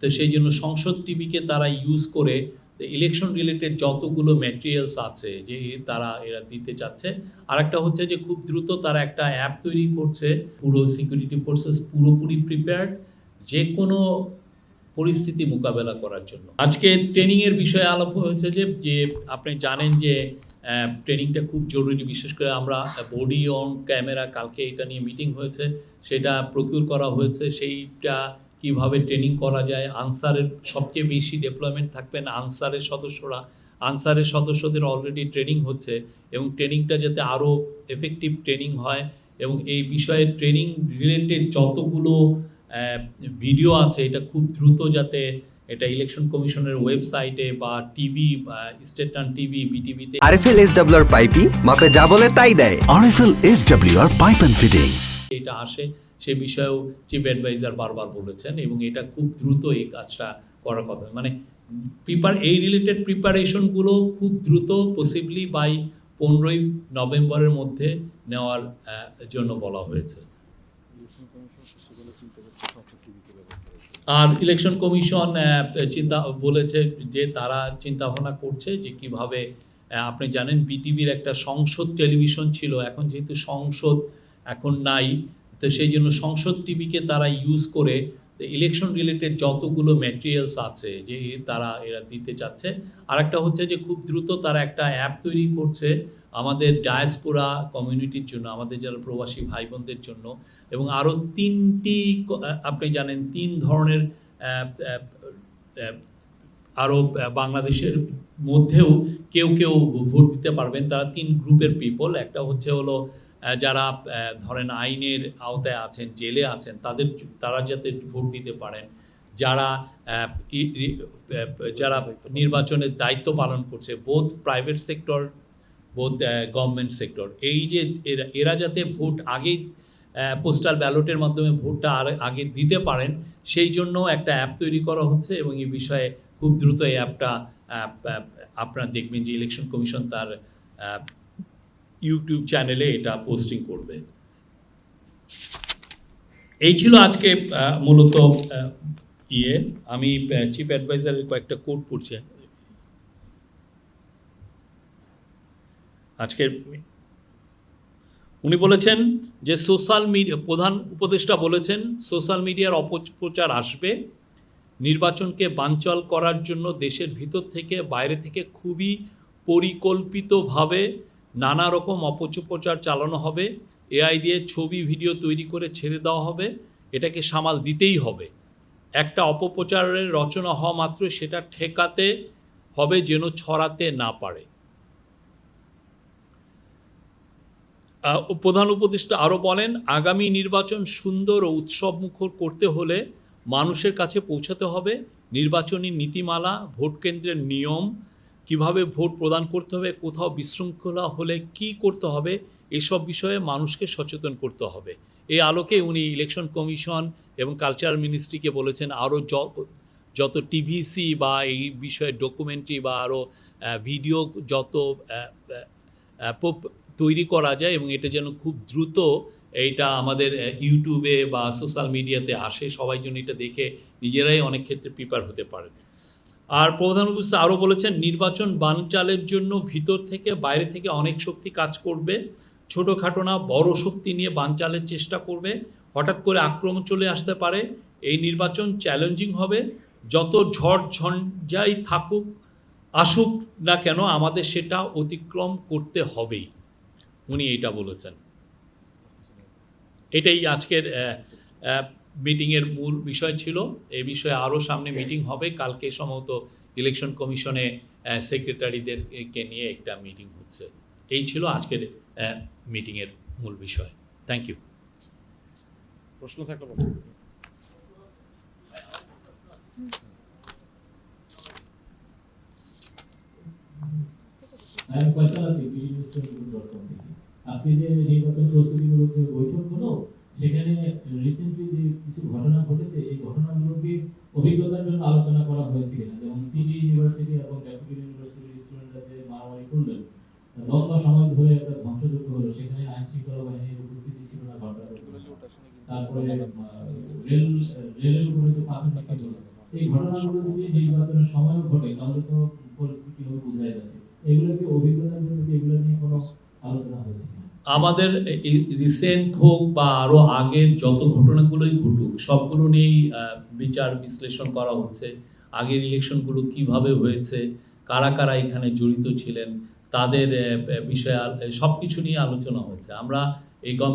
তো সেই জন্য সংসদ টিভিকে তারা ইউজ করে ইলেকশন রিলেটেড যতগুলো ম্যাটেরিয়ালস আছে যে তারা এরা দিতে চাচ্ছে। আর একটা হচ্ছে যে খুব দ্রুত তারা একটা অ্যাপ তৈরি করছে, পুরো সিকিউরিটি ফোর্সেস পুরোপুরি প্রিপেয়ার্ড যে কোনো পরিস্থিতি মোকাবেলা করার জন্য। আজকে ট্রেনিংয়ের বিষয়ে আলাপ হয়েছে যে যে আপনি জানেন যে ট্রেনিংটা খুব জরুরি, বিশেষ করে আমরা বডি অন ক্যামেরা কালকে এটা নিয়ে মিটিং হয়েছে, সেটা প্রকিউর করা হয়েছে, সেইটা কীভাবে ট্রেনিং করা যায় আনসারের সবচেয়ে বেশি ডেভেলপমেন্ট থাকবেন আনসারের সদস্যরা আনসারের সদস্যদের অলরেডি ট্রেনিং হচ্ছে এবং ট্রেনিংটা যাতে আরও এফেক্টিভ ট্রেনিং হয় এবং এই বিষয়ে ট্রেনিং রিলেটেড যতগুলো ভিডিও আছে এটা খুব দ্রুত যাতে এটা ইলেকশন কমিশনের ওয়েবসাইটে বা টিভি স্টেট স্টেটান টিভি বিটিভিতে আরএফএল এস ডাব্লিউর পাইপি মাপে যা বলে তাই দেয় RFL SWR Pipe and Fittings. এটা আসে সে বিষয়েও চিফ অ্যাডভাইজার বারবার বলেছেন এবং এটা খুব দ্রুত এই কাজটা করার কথা মানে প্রিপার এই রিলেটেড প্রিপারেশনগুলো খুব দ্রুত পসিবলি বাই পনেরোই নভেম্বরের মধ্যে নেওয়ার জন্য বলা হয়েছে। আর ইলেকশন কমিশন চিন্তা, বলেছে যে তারা চিন্তা ভাবনা করছে যে কীভাবে আপনি জানেন বিটিভির একটা সংসদ টেলিভিশন ছিল। এখন যেহেতু সংসদ এখন নাই তো সেই জন্য সংসদ টিভিকে তারা ইউজ করে ইলেকশন রিলেটেড যতগুলো ম্যাটেরিয়ালস আছে যে তারা এরা দিতে চাচ্ছে। আর একটা হচ্ছে যে খুব দ্রুত তারা একটা অ্যাপ তৈরি করছে আমাদের ডায়াসপোরা কমিউনিটির জন্য, আমাদের যারা প্রবাসী ভাই বোনদের জন্য। এবং আরও তিনটি আপনি জানেন, তিন ধরনের আরও বাংলাদেশের মধ্যেও কেউ কেউ ভোট দিতে পারবেন। তারা তিন গ্রুপের পিপল একটা হচ্ছে হলো যারা ধরেন আইনের আওতায় আছেন, জেলে আছেন, তাদের তারা যাতে ভোট দিতে পারেন। যারা যারা নির্বাচনের দায়িত্ব পালন করছে বোধ প্রাইভেট সেক্টর বোধ গভর্নমেন্ট সেক্টর এই যে এরা যাতে ভোট আগেই পোস্টাল ব্যালটের মাধ্যমে ভোটটা আর আগে দিতে পারেন, সেই জন্য একটা অ্যাপ তৈরি করা হচ্ছে এবং এই বিষয়ে খুব দ্রুত এই অ্যাপটা আপনারা দেখবেন যে ইলেকশন কমিশন তার ইউটিউব চ্যানেলে এটা পোস্টিং করবে। এই ছিল আজকে মূলত ইয়ে। আমি চিফ অ্যাডভাইজারের কয়েকটা কোড পড়ছি। আজকের, উনি বলেছেন যে সোশ্যাল মিডিয়া প্রধান উপদেষ্টা বলেছেন সোশ্যাল মিডিয়ার অপপ্রচার আসবে। নির্বাচনকে বানচাল করার জন্য দেশের ভিতর থেকে বাইরে থেকে খুবই পরিকল্পিতভাবে নানা রকম অপপ্রচার চালানো হবে, এআই দিয়ে ছবি, ভিডিও তৈরি করে ছেড়ে দেওয়া হবে, এটাকে সামাল দিতেই হবে। একটা অপপ্রচারের রচনা হওয়া মাত্র সেটা ঠেকাতে হবে যেন ছড়াতে না পারে। প্রধান উপদেষ্টা আরও বলেন, আগামী নির্বাচন সুন্দর ও উৎসব মুখর করতে হলে মানুষের কাছে পৌঁছাতে হবে। নির্বাচনী নীতিমালা ভোট কেন্দ্রের নিয়ম কীভাবে ভোট প্রদান করতে হবে, কোথাও বিশৃঙ্খলা হলে কি করতে হবে, এসব বিষয়ে মানুষকে সচেতন করতে হবে। এই আলোকে উনি ইলেকশন কমিশন এবং কালচারাল মিনিস্ট্রিকে বলেছেন, আরও যত টিভিসি বা এই বিষয়ে ডকুমেন্টারি বা আরও ভিডিও যত তৈরি করা যায় এবং এটা যেন খুব দ্রুত এইটা আমাদের ইউটিউবে বা সোশ্যাল মিডিয়াতে আসে, সবাই যেন এটা দেখে নিজেরাই অনেক ক্ষেত্রে প্রিপেয়ার হতে পারে আর প্রধান উপস্থিত আরও বলেছেন, নির্বাচন বানচালের জন্য ভিতর থেকে বাইরে থেকে অনেক শক্তি কাজ করবে। ছোটোখাটো না, বড় শক্তি নিয়ে বানচালের চেষ্টা করবে। হঠাৎ করে আক্রমণ চলে আসতে পারে। এই নির্বাচন চ্যালেঞ্জিং হবে। যত ঝড় ঝঞ্ঝাই থাকুক, আসুক না কেন, আমাদের সেটা অতিক্রম করতে হবেই। উনি এইটা বলেছেন। এটাই আজকের মিটিংয়ের মূল বিষয় ছিল। এই বিষয়ে আরও সামনে মিটিং হবে। কালকে সম্ভবত ইলেকশন কমিশনে সেক্রেটারিদেরকে নিয়ে একটা মিটিং হচ্ছে। এই ছিল আজকের মিটিংয়ের মূল বিষয়। থ্যাংক ইউ প্রশ্ন থাকলে আজকে যে নির্বাচন প্রস্তুতিমূলক যে বৈঠক হলো সেখানে রিসেন্টলি যে কিছু ঘটনা ঘটেছে, এই ঘটনাগুলোকে অভিজ্ঞতার জন্য আলোচনা করা হয়েছিল। না যেমন সিডি ইউনিভার্সিটি এবং ক্যাপিটাল ইউনিভার্সিটির স্টুডেন্টরা যে মারামারি করলেন, লম্বা সময় ধরে একটা ধ্বংসযজ্ঞ হলো। সেখানে আইন শৃঙ্খলা বাহিনীর উপস্থিতি ছিল না ঘটনা তারপরে রেল, রেলের উপরে যে পাথর নিক্ষেপ হলো। এই ঘটনাগুলো যদি নির্বাচনের সময়ও ঘটে, তাহলে তো পরিস্থিতি কীভাবে বোঝা যাচ্ছে। এগুলো কি অভিজ্ঞতার জন্য কি এগুলো নিয়ে কোনো আলোচনা হয়েছে কিনা? আমাদের রিসেন্ট হোক বা আরও আগের যত ঘটনাগুলোই ঘটুক, সবগুলো নিয়েই বিচার বিশ্লেষণ করা হচ্ছে। আগের ইলেকশনগুলো কীভাবে হয়েছে, কারা কারা এখানে জড়িত ছিলেন, তাদের বিষয়ে সব কিছু নিয়ে আলোচনা হয়েছে আমরা এই গম